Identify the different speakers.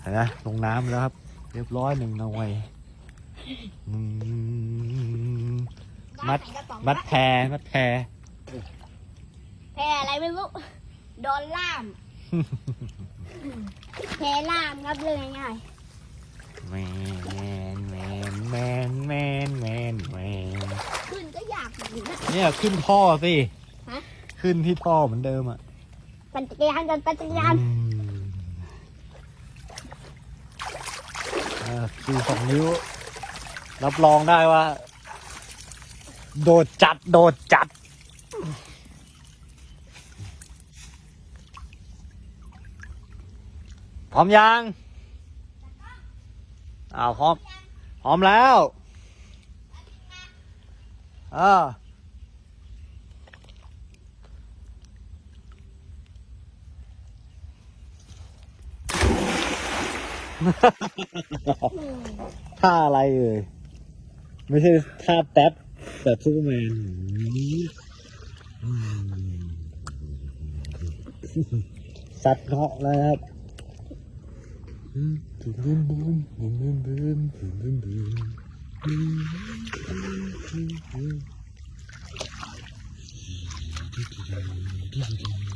Speaker 1: เห็นไหมลงน้ำแล้วครับ เรียบร้อยหนึ่งหน่วยอืมมัดมัดแพรมัดแพร
Speaker 2: แพรอะไรไม่รู้โดนล่าม แพรล่ามครับเรื่องง่าย
Speaker 1: แมนแมนแมนแมนแมนแมน
Speaker 2: ๆขึ้นก็อยากอยู่นะ
Speaker 1: เนี่ยขึ้นท่อสิ
Speaker 2: ฮะ
Speaker 1: ขึ้นที่ท่อเหมือนเดิมอะ
Speaker 2: ปั่นจักรยานกันปั่นจักรยาน
Speaker 1: อืมอ่า ชูสองนิ้ว รับรองได้ว่า โดดจัด โดดจัด พร้อมยังอ้าวพร้อม พร้อมแล้วอ่า ท่าอะไรเอ่ยไม่ใช่ท่าแป๊บแบบซูเปอร์แมนสัตว์เงาะแล้วครับดึงดึงดึงดึงดึงดึงดึงดึงดึง